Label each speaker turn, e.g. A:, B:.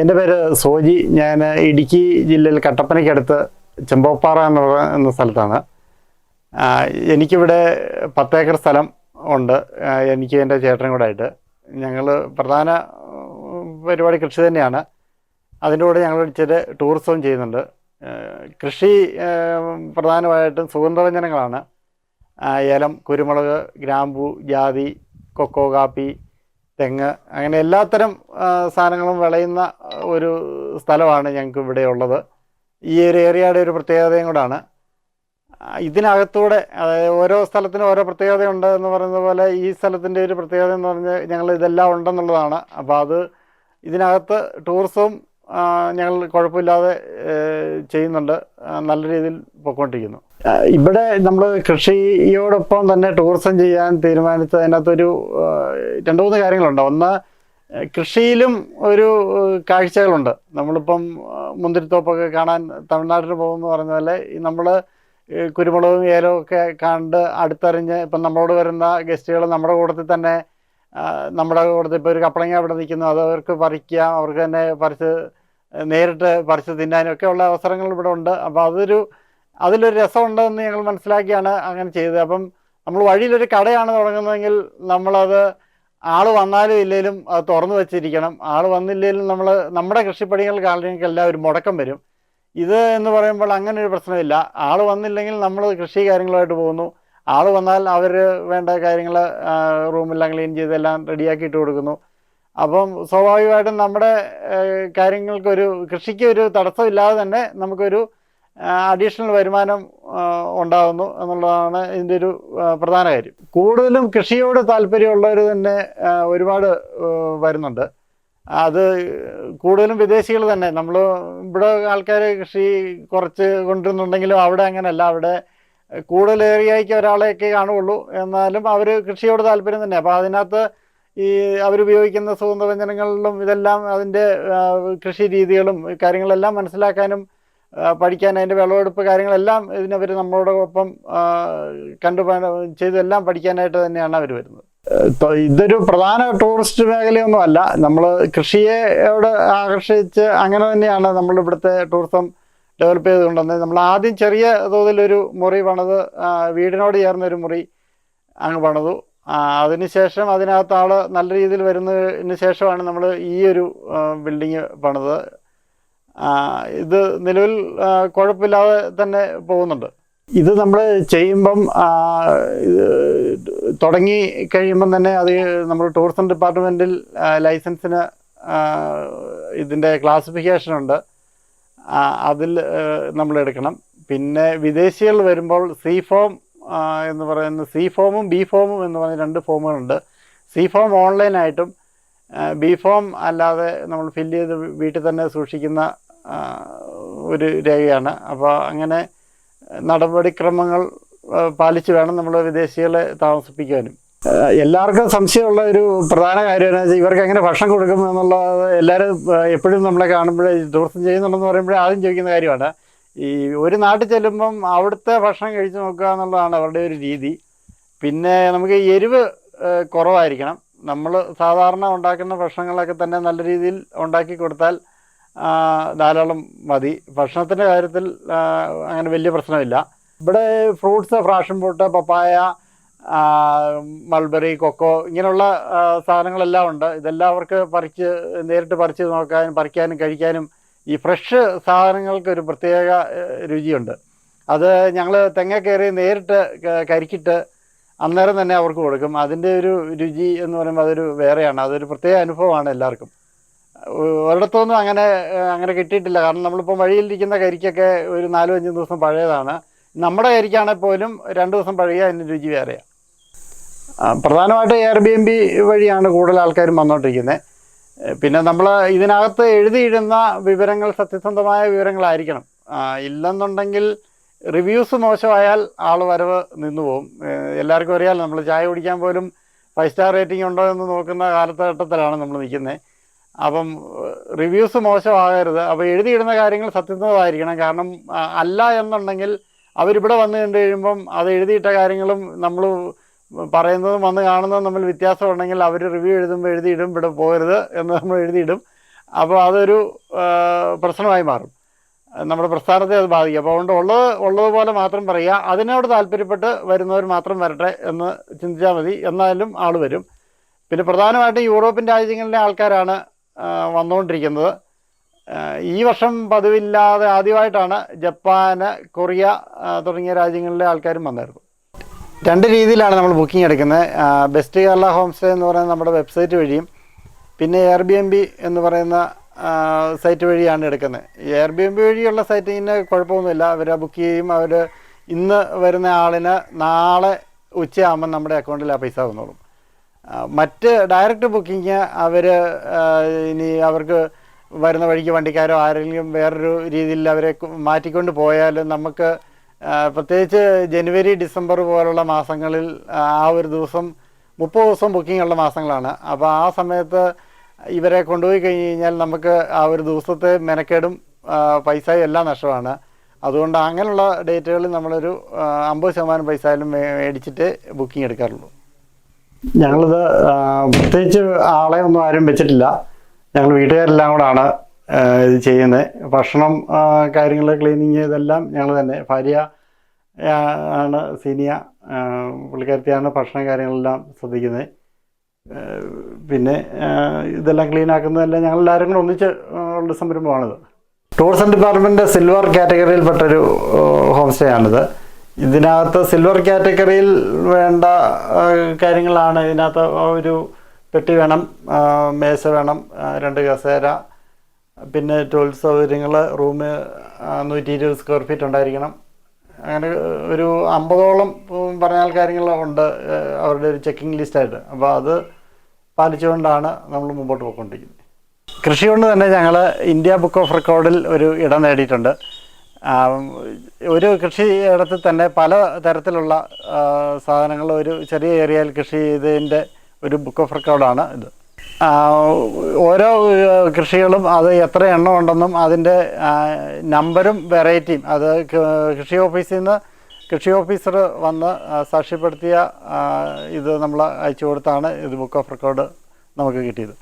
A: എന്റെ പേര് സോജി. ഞാൻ ഇടുക്കി ജില്ലയിൽ കട്ടപ്പനയ്ക്കടുത്ത് ചെമ്പോപ്പാറ എന്ന് പറയുന്ന സ്ഥലത്താണ്. എനിക്കിവിടെ പത്തേക്കർ സ്ഥലം ഉണ്ട്. എനിക്ക് എന്റെ ചേട്ടനും കൂടെ ആയിട്ട്. ഞങ്ങൾ പ്രധാന പരിപാടി കൃഷി തന്നെയാണ്. അതിന്റെ കൂടെ ഞങ്ങൾ ഇച്ചിരി ടൂറിസവും ചെയ്യുന്നുണ്ട്. കൃഷി പ്രധാനമായിട്ടും സുഗന്ധവ്യഞ്ജനങ്ങളാണ്. ഏലം കുരുമുളക് ഗ്രാമ്പു ജാതി കൊക്കോ കാപ്പി തെങ്ങ് അങ്ങനെ എല്ലാത്തരം സാധനങ്ങളും വിളയുന്ന ഒരു സ്ഥലമാണ് ഞങ്ങൾക്ക് ഇവിടെ ഉള്ളത്. ഈ ഒരു ഏരിയയുടെ ഒരു പ്രത്യേകതയും കൂടാണ്. ഇതിനകത്തൂടെ അതായത് ഓരോ സ്ഥലത്തിനും ഓരോ പ്രത്യേകതയുണ്ട് എന്ന് പറയുന്ന പോലെ ഈ സ്ഥലത്തിന്റെ ഒരു പ്രത്യേകത എന്ന് പറഞ്ഞാൽ ഞങ്ങൾ ഇതെല്ലാം ഉണ്ടെന്നുള്ളതാണ്. അപ്പോൾ അത് ഇതിനകത്ത് ടൂറിസവും ഞങ്ങൾ കുഴപ്പമില്ലാതെ ചെയ്യുന്നുണ്ട്. നല്ല രീതിയിൽ പൊയ്ക്കൊണ്ടിരിക്കുന്നു ഇവിടെ നമ്മൾ കൃഷിയോടൊപ്പം തന്നെ ടൂറിസം ചെയ്യാൻ തീരുമാനിച്ചത് അതിനകത്തൊരു രണ്ടു മൂന്ന് കാര്യങ്ങളുണ്ട്. ഒന്ന് കൃഷിയിലും ഒരു കാഴ്ചകളുണ്ട്. നമ്മളിപ്പം മുന്തിരിത്തോപ്പൊക്കെ കാണാൻ തമിഴ്നാട്ടിൽ പോകുമെന്ന് പറഞ്ഞ പോലെ നമ്മൾ കുരുമുളകും ഏലവും ഒക്കെ കണ്ട് അടുത്തറിഞ്ഞ് ഇപ്പം നമ്മളോട് വരുന്ന ഗസ്റ്റുകൾ നമ്മുടെ കൂട്ടത്തിൽ തന്നെ നമ്മുടെ കൂട്ടത്തിൽ ഇപ്പോൾ ഒരു കപ്പളങ്ങ അവിടെ നിൽക്കുന്നു. അത് അവർക്ക് പറിക്കാം. അവർക്ക് തന്നെ പറിച്ച് നേരിട്ട് പറിച്ച് തിന്നാനും ഒക്കെ ഉള്ള അവസരങ്ങൾ ഇവിടെ ഉണ്ട്. അപ്പോൾ അതൊരു അതിലൊരു രസമുണ്ടെന്ന് ഞങ്ങൾ മനസ്സിലാക്കിയാണ് അങ്ങനെ ചെയ്തത്. അപ്പം നമ്മൾ വഴിയിലൊരു കടയാണ് തുടങ്ങുന്നതെങ്കിൽ നമ്മളത് ആൾ വന്നാലും ഇല്ലെങ്കിലും അത് തുറന്നു വെച്ചിരിക്കണം. ആൾ വന്നില്ലെങ്കിലും നമ്മൾ നമ്മുടെ കൃഷിപ്പണികൾ കാണുന്നെങ്കിൽ ഒരു മുടക്കം വരും. ഇത് എന്ന് പറയുമ്പോൾ അങ്ങനെ ഒരു പ്രശ്നമില്ല. ആൾ വന്നില്ലെങ്കിൽ നമ്മൾ കൃഷി കാര്യങ്ങളുമായിട്ട് പോകുന്നു. ആൾ വന്നാൽ അവർ വേണ്ട കാര്യങ്ങൾ റൂമെല്ലാം ക്ലീൻ ചെയ്തെല്ലാം റെഡിയാക്കി ഇട്ട് കൊടുക്കുന്നു. അപ്പം സ്വാഭാവികമായിട്ടും നമ്മുടെ കാര്യങ്ങൾക്കൊരു കൃഷിക്ക് ഒരു തടസ്സമില്ലാതെ തന്നെ നമുക്കൊരു അഡീഷണൽ വരുമാനം ഉണ്ടാകുന്നു എന്നുള്ളതാണ് ഇതിന്റെ ഒരു പ്രധാന കാര്യം. കൂടുതലും കൃഷിയോട് താല്പര്യമുള്ളവർ തന്നെ ഒരുപാട് വരുന്നുണ്ട്. അത് കൂടുതലും വിദേശികൾ തന്നെ. നമ്മൾ ഇവിടെ ആൾക്കാർ കൃഷി കുറച്ച് കൊണ്ടുവരുന്നുണ്ടെങ്കിലും അവിടെ അങ്ങനെയല്ല. അവിടെ കൂടുതൽ ഏരിയയ്ക്ക് ഒരാളെയൊക്കെ കാണുകയുള്ളൂ. എന്നാലും അവർ കൃഷിയോട് താല്പര്യം തന്നെ. അപ്പോൾ അതിനകത്ത് ഈ അവരുപയോഗിക്കുന്ന സുഗന്ധവ്യഞ്ജനങ്ങളിലും ഇതെല്ലാം അതിന്റെ കൃഷി രീതികളും കാര്യങ്ങളെല്ലാം മനസ്സിലാക്കാനും പഠിക്കാൻ അതിന്റെ വിളവെടുപ്പ് കാര്യങ്ങളെല്ലാം ഇതിനവർ നമ്മളോടൊപ്പം കണ്ടു ചെയ്തെല്ലാം പഠിക്കാനായിട്ട് തന്നെയാണ് അവർ വരുന്നത്. ഇതൊരു പ്രധാന ടൂറിസ്റ്റ് മേഖലയൊന്നും അല്ല. നമ്മൾ കൃഷിയെയോട് ആകർഷിച്ച് അങ്ങനെ തന്നെയാണ് നമ്മൾ ഇവിടുത്തെ ടൂറിസം ഡെവലപ്പ് ചെയ്ത് കൊണ്ടുവന്നത്. നമ്മൾ ആദ്യം ചെറിയ തോതിലൊരു മുറി പണിത് വീടിനോട് ചേർന്നൊരു മുറി അങ്ങ് പണിതു. അതിനുശേഷം അതിനകത്ത് ആൾ നല്ല രീതിയിൽ വരുന്നതിന് ശേഷമാണ് നമ്മൾ ഈ ഒരു ബിൽഡിങ് പണിത് ഇത് നിലവിൽ കുഴപ്പമില്ലാതെ തന്നെ പോകുന്നുണ്ട്. ഇത് നമ്മൾ ചെയ്യുമ്പം തുടങ്ങി കഴിയുമ്പം തന്നെ അത് നമ്മൾ ടൂറിസം ഡിപ്പാർട്ട്മെന്റിൽ ലൈസൻസിന് ഇതിന്റെ ക്ലാസിഫിക്കേഷൻ ഉണ്ട്. അതിൽ നമ്മൾ എടുക്കണം. പിന്നെ വിദേശികൾ വരുമ്പോൾ സി ഫോം എന്ന് പറയുന്ന സി ഫോമും ബി ഫോമും എന്ന് പറയുന്ന രണ്ട് ഫോമുകളുണ്ട്. സി ഫോം ഓൺലൈനായിട്ടും ബി ഫോം അല്ലാതെ നമ്മൾ ഫില്ല് ചെയ്ത് വീട്ടിൽ തന്നെ സൂക്ഷിക്കുന്ന ഒരു രേഖയാണ്. അപ്പോൾ അങ്ങനെ നടപടിക്രമങ്ങൾ പാലിച്ച് വേണം നമ്മൾ വിദേശികളെ താമസിപ്പിക്കാനും. എല്ലാവർക്കും സംശയമുള്ള ഒരു പ്രധാന കാര്യമാണ് ഇവർക്ക് എങ്ങനെ ഭക്ഷണം കൊടുക്കുന്നു എന്നുള്ളത് എല്ലാവരും എപ്പോഴും നമ്മളെ കാണുമ്പോഴേ ദിവസം ചെയ്യുന്നുണ്ടെന്ന് പറയുമ്പോഴേ ആദ്യം ചോദിക്കുന്ന കാര്യമാണ്. ഈ ഒരു നാട്ടിൽ ചെല്ലുമ്പം അവിടുത്തെ ഭക്ഷണം കഴിച്ചു നോക്കുക എന്നുള്ളതാണ് അവരുടെ ഒരു രീതി. പിന്നെ നമുക്ക് എരിവ് കുറവായിരിക്കണം. നമ്മൾ സാധാരണ ഉണ്ടാക്കുന്ന ഭക്ഷണങ്ങളൊക്കെ തന്നെ നല്ല രീതിയിൽ ഉണ്ടാക്കി കൊടുത്താൽ ധാരാളം മതി. ഭക്ഷണത്തിന്റെ കാര്യത്തിൽ അങ്ങനെ വലിയ പ്രശ്നമില്ല. ഇവിടെ ഫ്രൂട്ട്സ് ഫ്രാഷൻ ഫ്രൂട്ട് പപ്പായ മൾബറി കൊക്കോ ഇങ്ങനെയുള്ള സാധനങ്ങളെല്ലാം ഉണ്ട്. ഇതെല്ലാം അവർക്ക് പറിച്ച് നേരിട്ട് പറിച്ച് നോക്കാനും പറിക്കാനും കഴിക്കാനും ഈ ഫ്രഷ് സാധനങ്ങൾക്ക് ഒരു പ്രത്യേക രുചിയുണ്ട്. അത് ഞങ്ങൾ തെങ്ങ കയറി നേരിട്ട് കരിക്കിട്ട് അന്നേരം തന്നെ അവർക്ക് കൊടുക്കും. അതിന്റെ ഒരു രുചി എന്ന് പറയുമ്പോൾ അതൊരു വേറെയാണ്. അതൊരു പ്രത്യേക അനുഭവമാണ് എല്ലാവർക്കും. ഒരിടത്തൊന്നും അങ്ങനെ അങ്ങനെ കിട്ടിയിട്ടില്ല. കാരണം നമ്മളിപ്പോൾ വഴിയിലിരിക്കുന്ന കരിക്കൊക്കെ ഒരു നാലും അഞ്ചും ദിവസം പഴയതാണ്. നമ്മുടെ കരിക്കാണെങ്കിൽ പോലും രണ്ട് ദിവസം പഴകിയ അതിന്റെ രുചി വേറെയാണ് പ്രധാനമായിട്ട് എയർ ബി എം ബി വഴിയാണ് കൂടുതൽ ആൾക്കാരും വന്നുകൊണ്ടിരിക്കുന്നത് പിന്നെ നമ്മൾ ഇതിനകത്ത് എഴുതിയിടുന്ന വിവരങ്ങൾ സത്യസന്ധമായ വിവരങ്ങളായിരിക്കണം. ഇല്ലെന്നുണ്ടെങ്കിൽ റിവ്യൂസ് മോശമായാൽ ആൾ വരവ് നിന്നു പോകും എല്ലാവർക്കും അറിയാമല്ലോ നമ്മൾ ചായ കുടിക്കാൻ പോലും ഫൈവ് സ്റ്റാർ റേറ്റിംഗ് ഉണ്ടോ എന്ന് നോക്കുന്ന കാലഘട്ടത്തിലാണ് നമ്മൾ നിൽക്കുന്നത് അപ്പം റിവ്യൂസ് മോശമാകരുത്. അപ്പോൾ എഴുതിയിടുന്ന കാര്യങ്ങൾ സത്യസന്ധമായിരിക്കണം. കാരണം അല്ല എന്നുണ്ടെങ്കിൽ അവരിവിടെ വന്നു കണ്ടു കഴിയുമ്പം അത് എഴുതിയിട്ട കാര്യങ്ങളും നമ്മൾ പറയുന്നതും വന്ന് കാണുന്നതും നമ്മൾ വ്യത്യാസം ഉണ്ടെങ്കിൽ അവർ റിവ്യൂ എഴുതുമ്പോൾ എഴുതിയിടും ഇവിടെ പോകരുത് എന്ന് നമ്മൾ എഴുതിയിടും അപ്പോൾ അതൊരു പ്രശ്നമായി മാറും. നമ്മുടെ പ്രസ്ഥാനത്തെ അത് ബാധിക്കും. അപ്പോൾ അതുകൊണ്ട് ഉള്ളത് ഉള്ളതുപോലെ മാത്രം പറയുക. അതിനോട് താല്പര്യപ്പെട്ട് വരുന്നവർ മാത്രം വരട്ടെ എന്ന് ചിന്തിച്ചാൽ മതി. എന്നാലും ആൾ വരും. പിന്നെ പ്രധാനമായിട്ടും യൂറോപ്യൻ രാജ്യങ്ങളിലെ ആൾക്കാരാണ് വന്നുകൊണ്ടിരിക്കുന്നത് ഈ വർഷം പതിവില്ലാതെ ആദ്യമായിട്ടാണ് ജപ്പാന് കൊറിയ തുടങ്ങിയ രാജ്യങ്ങളിലെ ആൾക്കാരും വന്നായിരുന്നു രണ്ട് രീതിയിലാണ് നമ്മൾ ബുക്കിംഗ് എടുക്കുന്നത്. ബെസ്റ്റ് കേരള ഹോം സ്റ്റേ എന്ന് പറയുന്ന നമ്മുടെ വെബ്സൈറ്റ് വഴിയും പിന്നെ എയർ ബി എം ബി എന്ന് പറയുന്ന സൈറ്റ് വഴിയാണ് എടുക്കുന്നത്. എയർ ബി എം ബി വഴിയുള്ള സൈറ്റിന് കുഴപ്പമൊന്നുമില്ല. അവർ ബുക്ക് ചെയ്യും. അവർ ഇന്ന് വരുന്ന ആളിന് നാളെ ഉച്ചയാകുമ്പോൾ നമ്മുടെ അക്കൗണ്ടിൽ ആ പൈസ വന്നോളും. മറ്റ് ഡയറക്റ്റ് ബുക്കിങ് അവർ ഇനി അവർക്ക് വരുന്ന വഴിക്ക് വണ്ടിക്കാരോ ആരെങ്കിലും വേറൊരു രീതിയിൽ അവരെ മാറ്റിക്കൊണ്ട് പോയാൽ നമുക്ക് പ്രത്യേകിച്ച് ജനുവരി ഡിസംബർ പോലുള്ള മാസങ്ങളിൽ ആ ഒരു ദിവസം മുപ്പത് ദിവസം ബുക്കിംഗ് ഉള്ള മാസങ്ങളാണ്. അപ്പോൾ ആ സമയത്ത് ഇവരെ കൊണ്ടുപോയി കഴിഞ്ഞ് കഴിഞ്ഞാൽ നമുക്ക് ആ ഒരു ദിവസത്തെ മെനക്കേടും പൈസയും എല്ലാം നഷ്ടമാണ്. അതുകൊണ്ട് അങ്ങനെയുള്ള ഡേറ്റുകളിൽ നമ്മളൊരു അമ്പത് ശതമാനം പൈസ മേടിച്ചിട്ട് ബുക്കിംഗ് എടുക്കാറുള്ളൂ. ഞങ്ങളിത് പ്രത്യേകിച്ച് ആളെ ഒന്നും ആരും വെച്ചിട്ടില്ല. ഞങ്ങൾ വീട്ടുകാരെല്ലാം കൂടാണ് ചെയ്യുന്നത്. ഭക്ഷണം കാര്യങ്ങൾ ക്ലീനിങ് ഇതെല്ലാം ഞങ്ങൾ തന്നെ. ഭാര്യ ആണ് സീനിയ പുള്ളിക്കാരത്തിയാണ് ഭക്ഷണ കാര്യങ്ങളെല്ലാം ശ്രദ്ധിക്കുന്നത്. പിന്നെ ഇതെല്ലാം ക്ലീൻ ആക്കുന്നതെല്ലാം ഞങ്ങൾ എല്ലാവരും കൂടെ ഒന്നിച്ച് ഉള്ള സംരംഭമാണിത്. ടൂറിസം ഡിപ്പാർട്ട്മെന്റ് സിൽവർ കാറ്റഗറിയിൽപ്പെട്ടൊരു ഹോം സ്റ്റേ ആണിത് ഇതിനകത്ത് സിൽവർ കാറ്റഗറിയിൽ വേണ്ട കാര്യങ്ങളാണ്. ഇതിനകത്ത് ഒരു പെട്ടി വേണം മേശ വേണം രണ്ട് കസേര പിന്നെ ടോയ്ലറ്റ് സൗകര്യങ്ങൾ റൂം നൂറ്റി ഇരുപത് സ്ക്വയർ ഫീറ്റ് ഉണ്ടായിരിക്കണം. അങ്ങനെ ഒരു അമ്പതോളം പറഞ്ഞ കാര്യങ്ങൾ ഉണ്ട് അവരുടെ ഒരു ചെക്കിംഗ് ലിസ്റ്റായിട്ട് അപ്പോൾ അത് പാലിച്ചുകൊണ്ടാണ് നമ്മൾ മുമ്പോട്ട് പോയിക്കൊണ്ടിരിക്കുന്നത്. കൃഷി കൊണ്ട് തന്നെ ഞങ്ങൾ ഇന്ത്യ ബുക്ക് ഓഫ് റെക്കോർഡിൽ ഒരു ഇടം നേടിയിട്ടുണ്ട്. ഒരു കൃഷി ഇടത്തിൽ തന്നെ പല തരത്തിലുള്ള സാധനങ്ങൾ ഒരു ചെറിയ ഏരിയയിൽ കൃഷി ചെയ്തതിന്റെ ഒരു ബുക്ക് ഓഫ് റെക്കോർഡാണ് ഇത്. ഓരോ കൃഷികളും അത് എത്ര എണ്ണം ഉണ്ടെന്നും അതിന്റെ നമ്പരും വെറൈറ്റിയും. അത് കൃഷി ഓഫീസിൽ നിന്ന് കൃഷി ഓഫീസർ വന്ന് സാക്ഷ്യപ്പെടുത്തിയ ഇത് നമ്മൾ അയച്ചു കൊടുത്താണ് ഇത് ബുക്ക് ഓഫ് റെക്കോർഡ് നമുക്ക് കിട്ടിയത്.